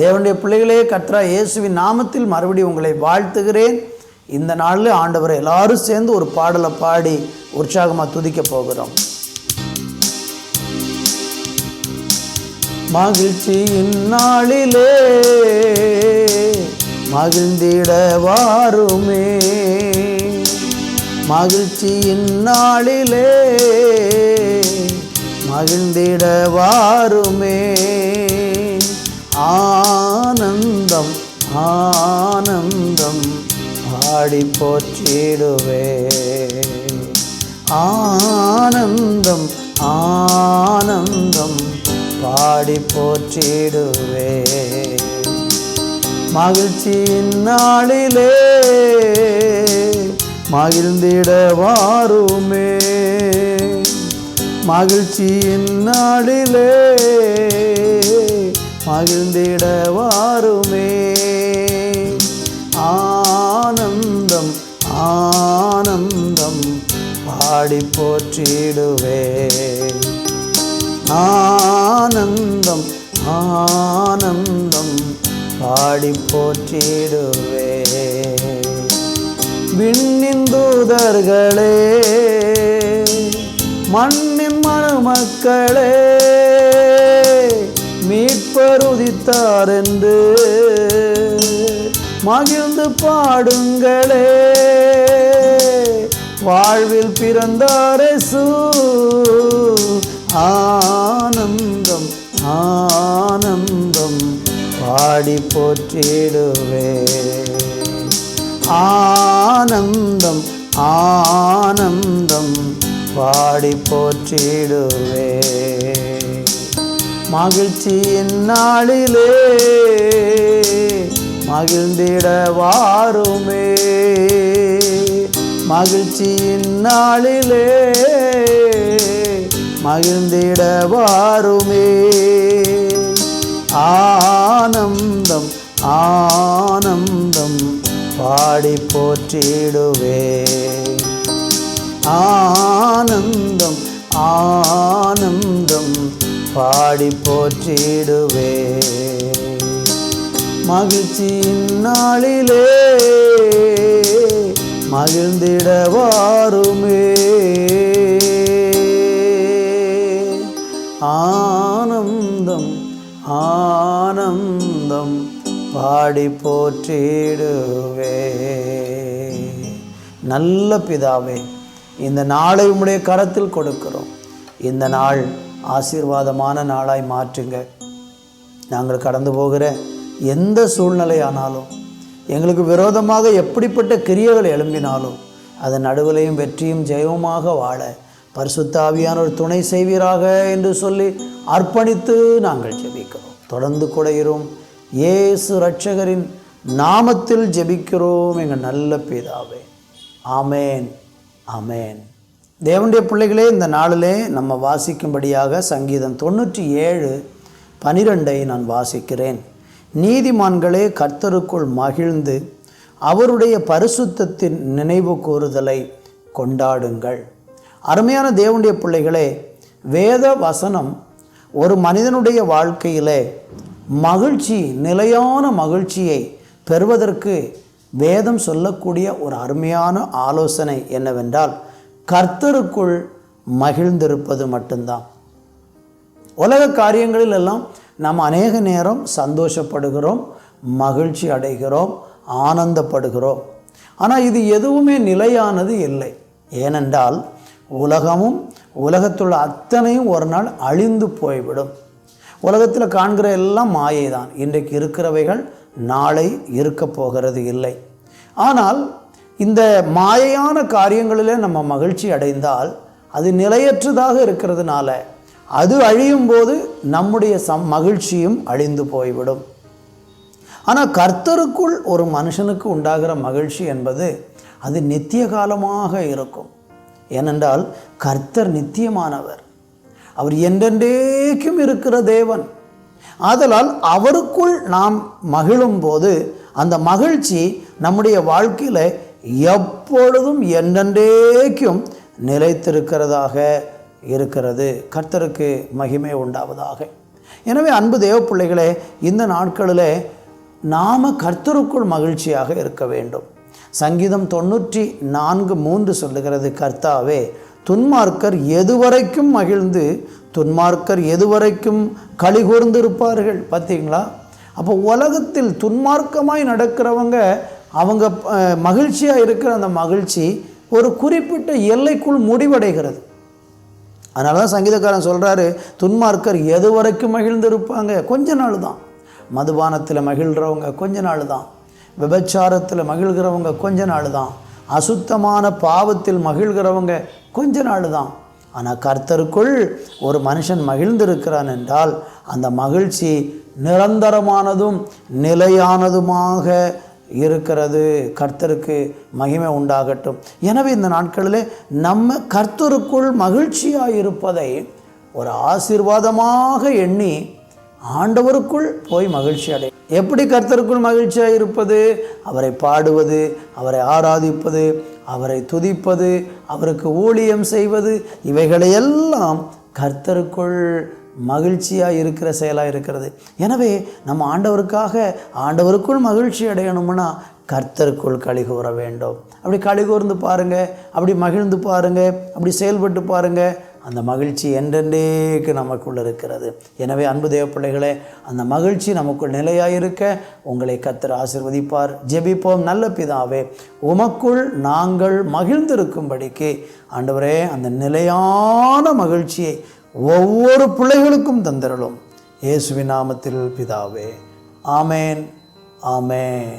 தேவனுடைய பிள்ளைகளே கத்ரா இயேசுவின் நாமத்தில் மறுபடியும் உங்களை வாழ்த்துகிறேன். இந்த நாளில் ஆண்டவரை எல்லாரும் சேர்ந்து ஒரு பாடலை பாடி உற்சாகமாக துதிக்க போகிறோம். மகிழ்ச்சியின் நாளிலே மகிழ்ந்திட வாருமே. மகிழ்ச்சியின் நாளிலே மகிழ்ந்திட வாருமே ஆனந்தம் ஆனந்தம் பாடி போச்சிடுவே ஆனந்தம் ஆனந்தம் பாடி போற்றிடுவே. மகிழ்ச்சியின் நாளிலே மகிழ்ந்திட வாருமே மகிழ்ச்சியின் நாளிலே மகிழ்ந்திட வாருமே ஆனந்தம் ஆனந்தம் பாடி போற்றிடுவே. ஆனந்தம் ஆனந்தம் பாடி போற்றிடுவே. விண்ணின் தூதர்களே மண்ணின் மணமக்களே மீட்பருதித்தார் என்று மகிழ்ந்து பாடுங்களே. வாழ்வில் பிறந்தாரசு ஆனந்தம் ஆனந்தம் பாடி போற்றிடுவே ஆனந்தம் ஆனந்தம் பாடி போற்றிடுவே. மகிழ்ச்சியின் நாளிலே மகிழ்ந்திட வாருமே மகிழ்ச்சியின் நாளிலே மகிழ்ந்திட வாருமே ஆனந்தம் ஆனந்தம் பாடி போற்றிடுவே ஆனந்தம் ஆனந்தம் பாடி போற்றிடுவே மகிழ்ச்சியின் நாளிலே மகிழ்ந்திடவா பாடி போற்றிடுவே. நல்ல பிதாவே இந்த நாளை உம்முடைய கரத்தில் கொடுக்கிறோம். இந்த நாள் ஆசீர்வாதமான நாளாய் மாற்றுங்க. நாங்கள் கடந்து போகிற எந்த சூழ்நிலையானாலும் எங்களுக்கு விரோதமாக எப்படிப்பட்ட கிரியைகள் எழும்பினாலும் அதன் நடுவிலையும் வெற்றியும் ஜெயவுமாக வாழ பரிசுத்தாவியான ஒரு துணை செய்வீராக என்று சொல்லி அர்ப்பணித்து நாங்கள் ஜெபிக்கிறோம். தொடர்ந்து கூட இரும். இயேசு ரட்சகரின் நாமத்தில் ஜெபிக்கிறோம் எங்கள் நல்ல பிதாவே. ஆமேன். ஆமேன். தேவனுடைய பிள்ளைகளே இந்த நாளிலே நம்ம வாசிக்கும்படியாக சங்கீதம் தொண்ணூற்றி ஏழு பனிரெண்டை நான் வாசிக்கிறேன். நீதிமான்களே கர்த்தருக்குள் மகிழ்ந்து அவருடைய பரிசுத்தத்தின் நினைவு கூறுதலை கொண்டாடுங்கள். அருமையான தேவனுடைய பிள்ளைகளே வேத வசனம் ஒரு மனிதனுடைய வாழ்க்கையிலே மகிழ்ச்சி நிலையான மகிழ்ச்சியை பெறுவதற்கு வேதம் சொல்லக்கூடிய ஒரு அருமையான ஆலோசனை என்னவென்றால் கர்த்தருக்குள் மகிழ்ந்திருப்பது மட்டும்தான். உலக காரியங்களில் எல்லாம் நாம் அநேக நேரம் சந்தோஷப்படுகிறோம் மகிழ்ச்சி அடைகிறோம் ஆனந்தப்படுகிறோம். ஆனால் இது எதுவுமே நிலையானது இல்லை. ஏனென்றால் உலகமும் உலகத்துள்ள அத்தனையும் ஒரு நாள் அழிந்து போய்விடும். உலகத்தில் காண்கிற எல்லாம் மாயை தான் இன்றைக்கு இருக்கிறவைகள் நாளை இருக்க போகிறது இல்லை. ஆனால் இந்த மாயையான காரியங்களிலே நம்ம மகிழ்ச்சி அடைந்தால் அது நிலையற்றதாக இருக்கிறதுனால அது அழியும் போது நம்முடைய சம் மகிழ்ச்சியும் அழிந்து போய்விடும். ஆனால் கர்த்தருக்குள் ஒரு மனுஷனுக்கு உண்டாகிற மகிழ்ச்சி என்பது அது நித்திய காலமாக இருக்கும். ஏனென்றால் கர்த்தர் நித்தியமானவர். அவர் என்றென்றேக்கும் இருக்கிற தேவன். ஆதலால் அவருக்குள் நாம் மகிழும் போது அந்த மகிழ்ச்சி நம்முடைய வாழ்க்கையில் எப்பொழுதும் என்றென்றேக்கும் நிலைத்திருக்கிறதாக இருக்கிறது. கர்த்தருக்கு மகிமை உண்டாவதாக. எனவே அன்பு தேவ பிள்ளைகளே இந்த நாட்களில் நாம் கர்த்தருக்குள் மகிழ்ச்சியாக இருக்க வேண்டும். சங்கீதம் தொண்ணூற்றி நான்கு மூன்று சொல்லுகிறது கர்த்தாவே துன்மார்க்கர் எதுவரைக்கும் மகிழ்ந்து துன்மார்க்கர் எதுவரைக்கும் களி கூர்ந்திருப்பார்கள் பார்த்தீங்களா? அப்போ உலகத்தில் துன்மார்க்கமாய் நடக்கிறவங்க அவங்க மகிழ்ச்சியாக இருக்கிற அந்த மகிழ்ச்சி ஒரு குறிப்பிட்ட எல்லைக்குள் முடிவடைகிறது. அதனால தான் சங்கீதக்காரன் சொல்கிறாரு துன்மார்க்கர் எது வரைக்கும் மகிழ்ந்திருப்பாங்க? கொஞ்ச நாள் தான் மதுபானத்தில் மகிழ்கிறவங்க கொஞ்ச நாள் தான் விபச்சாரத்தில் மகிழ்கிறவங்க கொஞ்ச நாள் தான் அசுத்தமான பாவத்தில் மகிழ்கிறவங்க கொஞ்ச நாள் தான் ஆனால் கர்த்தருக்குள் ஒரு மனுஷன் மகிழ்ந்திருக்கிறான் என்றால் அந்த மகிழ்ச்சி நிரந்தரமானதும் நிலையானதுமாக இருக்கிறது. கர்த்தருக்கு மகிமை உண்டாகட்டும். எனவே இந்த நாட்களில் நம்ம கர்த்தருக்குள் மகிழ்ச்சியாக இருப்பதை ஒரு ஆசீர்வாதமாக எண்ணி ஆண்டவருக்குள் போய் மகிழ்ச்சி அடை. எப்படி கர்த்தருக்குள் மகிழ்ச்சியாக இருப்பது அவரை பாடுவது அவரை ஆராதிப்பது அவரை துதிப்பது அவருக்கு ஊழியம் செய்வது இவைகளையெல்லாம் கர்த்தருக்குள் மகிழ்ச்சியாக இருக்கிற செயலாக இருக்கிறது. எனவே நம்ம ஆண்டவருக்காக ஆண்டவருக்குள் மகிழ்ச்சி அடையணும்னா கர்த்தருக்குள் கழிகூற வேண்டும். அப்படி கழிகூர்ந்து பாருங்கள் அப்படி மகிழ்ந்து பாருங்கள் அப்படி செயல்பட்டு பாருங்கள் அந்த மகிழ்ச்சி என்றென்றேக்கு நமக்குள் இருக்கிறது. எனவே அன்பு தேவ பிள்ளைகளே அந்த மகிழ்ச்சி நமக்குள் நிலையாக இருக்க உங்களை கத்தர் ஆசிர்வதிப்பார். ஜெபிப்போம். நல்ல பிதாவே உமக்குள் நாங்கள் மகிழ்ந்திருக்கும்படிக்கு ஆண்டவரே அந்த நிலையான மகிழ்ச்சியை ஒவ்வொரு பிள்ளைகளுக்கும் தந்திரலும் இயேசுவின் நாமத்தில் பிதாவே ஆமேன் ஆமேன்.